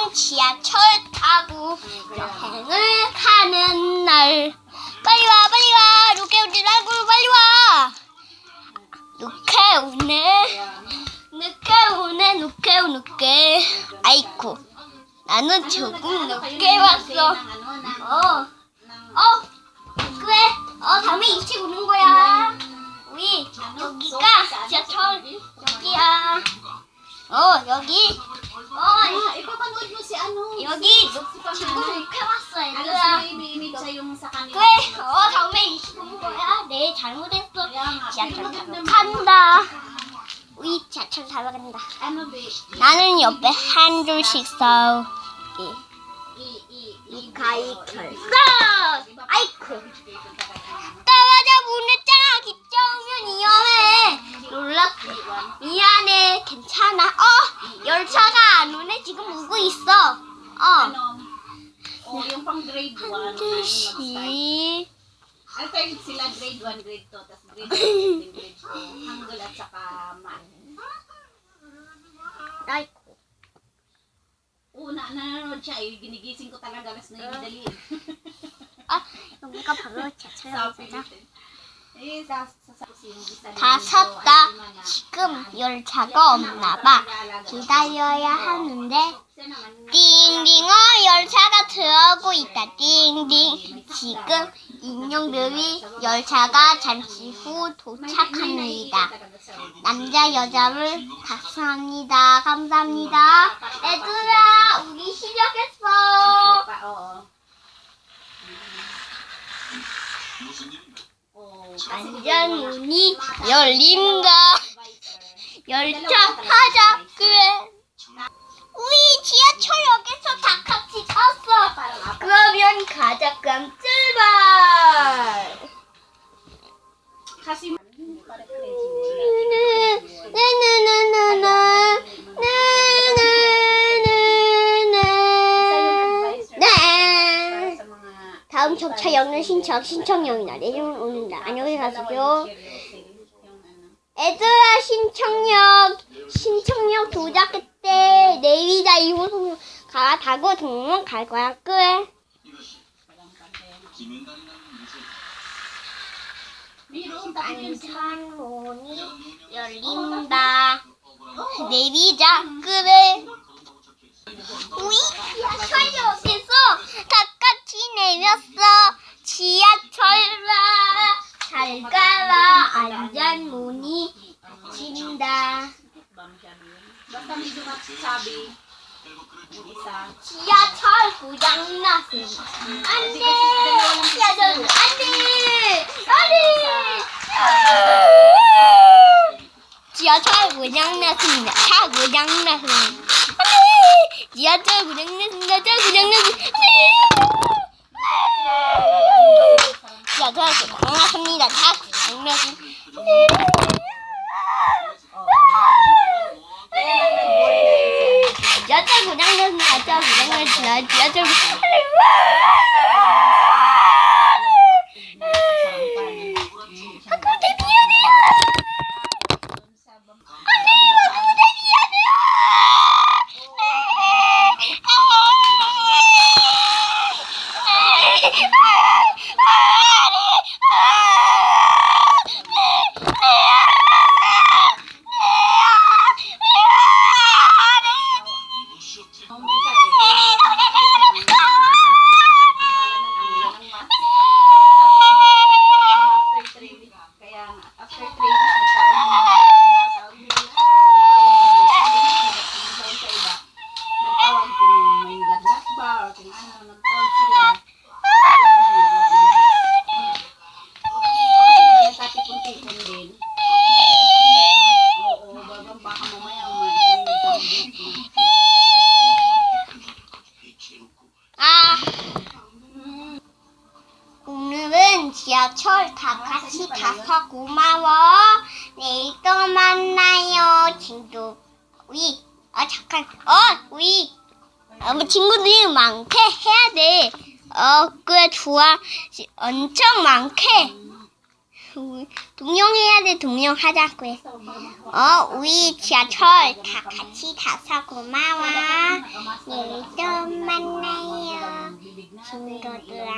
오늘은 지하철 타고 여행을 가는 날. 빨리 와, 빨리 와. 루케 오지 말고 빨리 와. 루케 오네. 늦게 오네, 늦게 오, 늦게. 아이쿠. 나는 조금 늦게 왔어. 어, 어, 그래. 어, 다음에 일찍 오는 거야. 우리 여기가 지하철. 어, 여기. 어, Ah, ipapanood mo si ano? 여기 si, si 지금. 늦게 왔어, Ano 얘들아. si Baby sa yung sa kanila. 그래, 어, 다음에 일찍 오는 거야. 네, 잘못했어. 지하철 타러 간다. 우리 지하철 타러 간다. Ano ba? 나는 옆에 한 줄씩 서. I, i, i, 가이철. 아이쿠. 따라자 보냈잖아. 기차 오면 위험해. 놀랐어. 미안해. 괜찮아. 어, 열차가 안 오네. 지금 오고 있어. 어. Ano? O, yung pang grade 1. 한 줄씩. Alternate sila grade 1, grade 2, tapos grade 3, grade 2. Hangul at saka math. 아이쿠. Una, nanonood siya. Eh, ginigising ko talaga. Alas na yung dali. 아, 여기가 바로 Sa 지하철역이잖아. Philippines. Eh, sa, sa, sa, yung isa 다 dito, 섰다. ay, 지금 열차가 없나 봐. 기다려야 하는데. 띵띵어 열차가 들어오고 있다. 띵띵. 지금 인형들이 열차가 잠시 후 도착합니다. 남자 여자를 감사합니다. 감사합니다. 얘들아, 우리 시작했어. 안전 문이 열린다. 열차 타자. 그래. 우리 지하철역에서 다 같이 탔어. 그러면 가자. 그럼 출발. 나나나나나 네. 다음 접차역은 신청 신청역이나 내리면 오는 날 안녕히 가세요. 애들아 신청역 신청역 도착했대 내리자 2호선 가 타고 동문 갈 거야 끝. Meron, tapos yun sila. 안전 문이 열린다. 내리자 그래. 우리 지하철역에서 다 같이 내렸어. 지하철아 잘 가라 안전 문이 닫힌다. Basta medyo masasabi. Yung isa. 지하철 고장 났습니다. 안돼 지하철 안돼 안돼 지하철 고장 났습니다. 차 고장 났습니다. 안돼 지하철 고장 났습니다. 차 고장 났습니다. 안돼 지하철 고장 났습니다. 차 고장 났습니다. 지하철 고장 났습니다. 차 고장 났습니 지하철 다 같이 타서 고마워. 내일 또 만나요, 친구. 우리, 아, 잠깐, 어, 우리, 어, 뭐 친구들이 많게 해야 돼. 어, 그래, 좋아. 지- 엄청 많게. 동영해야 돼, 동영하자고 해. 어, 우리 지하철 다 같이 타서 고마워. 내일 또 만나요. 친구들랑